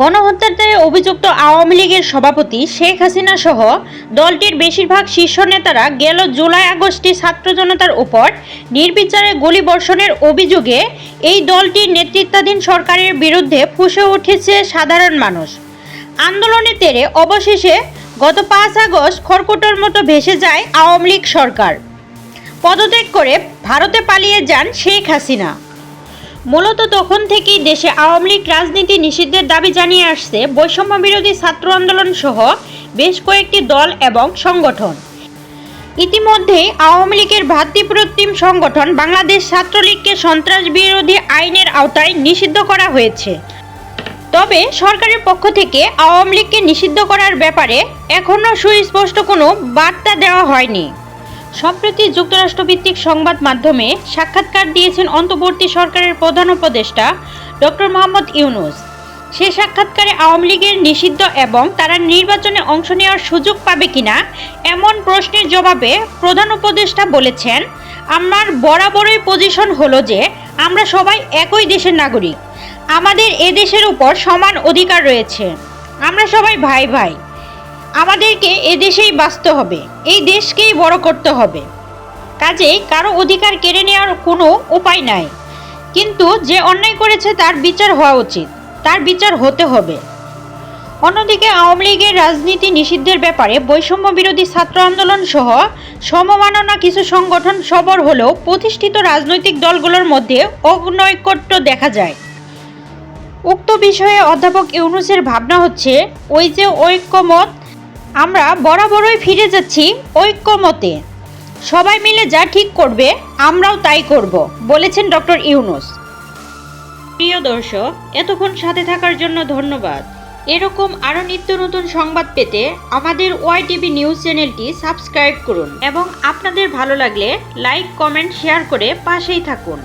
গণহত্যার দায়ে অভিযুক্ত আওয়ামী লীগের সভাপতি শেখ হাসিনা সহ দলটির বেশিরভাগ শীর্ষ নেতারা গেল জুলাই আগস্টে ছাত্র জনতার উপর নির্বিচারে গুলিবর্ষণের অভিযোগে এই দলটির নেতৃত্বাধীন সরকারের বিরুদ্ধে ফুসে উঠেছে সাধারণ মানুষ। আন্দোলনের তেরে অবশেষে গত পাঁচ আগস্ট খড়কুটোর মতো ভেসে যায় আওয়ামী লীগ সরকার। পদত্যাগ করে ভারতে পালিয়ে যান শেখ হাসিনা। মূলত তখন থেকেই দেশে আওয়ামী লীগ রাজনীতি নিষিদ্ধের দাবি জানিয়ে আসছে বৈষম্য বিরোধী ছাত্র আন্দোলন সহ বেশ কয়েকটি দল এবং সংগঠন। ইতিমধ্যেই আওয়ামী লীগের ভ্রাতৃপ্রতিম সংগঠন বাংলাদেশ ছাত্রলীগকে সন্ত্রাস বিরোধী আইনের আওতায় নিষিদ্ধ করা হয়েছে। তবে সরকারের পক্ষ থেকে আওয়ামী লীগকে নিষিদ্ধ করার ব্যাপারে এখনও সুস্পষ্ট কোনো বার্তা দেওয়া হয়নি। সম্প্রতি যুক্তরাষ্ট্রভিত্তিক সংবাদ মাধ্যমে সাক্ষাৎকার দিয়েছেন অন্তর্বর্তী সরকারের প্রধান উপদেষ্টা ডক্টর মোহাম্মদ ইউনুস। সে সাক্ষাৎকারে আওয়ামী লীগের নিষিদ্ধ এবং তারা নির্বাচনে অংশ নেওয়ার সুযোগ পাবে কিনা এমন প্রশ্নের জবাবে প্রধান উপদেষ্টা বলেছেন, আমার বরাবরই পজিশন হলো যে আমরা সবাই একই দেশের নাগরিক। আমাদের এ দেশের উপর সমান অধিকার রয়েছে। আমরা সবাই ভাই ভাই। আমাদেরকে এ দেশেই বাঁচতে হবে, এই দেশকেই বড় করতে হবে। কাজেই কারও অধিকার কেড়ে নেওয়ার কোনো উপায় নাই। কিন্তু যে অন্যায় করেছে তার বিচার হওয়া উচিত, তার বিচার হতে হবে। অন্যদিকে আওয়ামী লীগের রাজনীতি নিষিদ্ধের ব্যাপারে বৈষম্য বিরোধী ছাত্র আন্দোলন সহ সমমাননা কিছু সংগঠন সবর হলেও প্রতিষ্ঠিত রাজনৈতিক দলগুলোর মধ্যে অনৈকট্য দেখা যায়। উক্ত বিষয়ে অধ্যাপক ইউনুসের ভাবনা হচ্ছে, ওই যে ঐক্যমত আমরা বরাবরই ফিরে যাচ্ছি ঐক্যমতে। সবাই মিলে যা ঠিক করবে, আমরাও তাই করব, বলেছেন ডক্টর ইউনুস। প্রিয় দর্শক, এতক্ষণ সাথে থাকার জন্য ধন্যবাদ। এরকম আরও নিত্য নতুন সংবাদ পেতে আমাদের ওয়াই টিভি নিউজ চ্যানেলটি সাবস্ক্রাইব করুন এবং আপনাদের ভালো লাগলে লাইক, কমেন্ট, শেয়ার করে পাশেই থাকুন।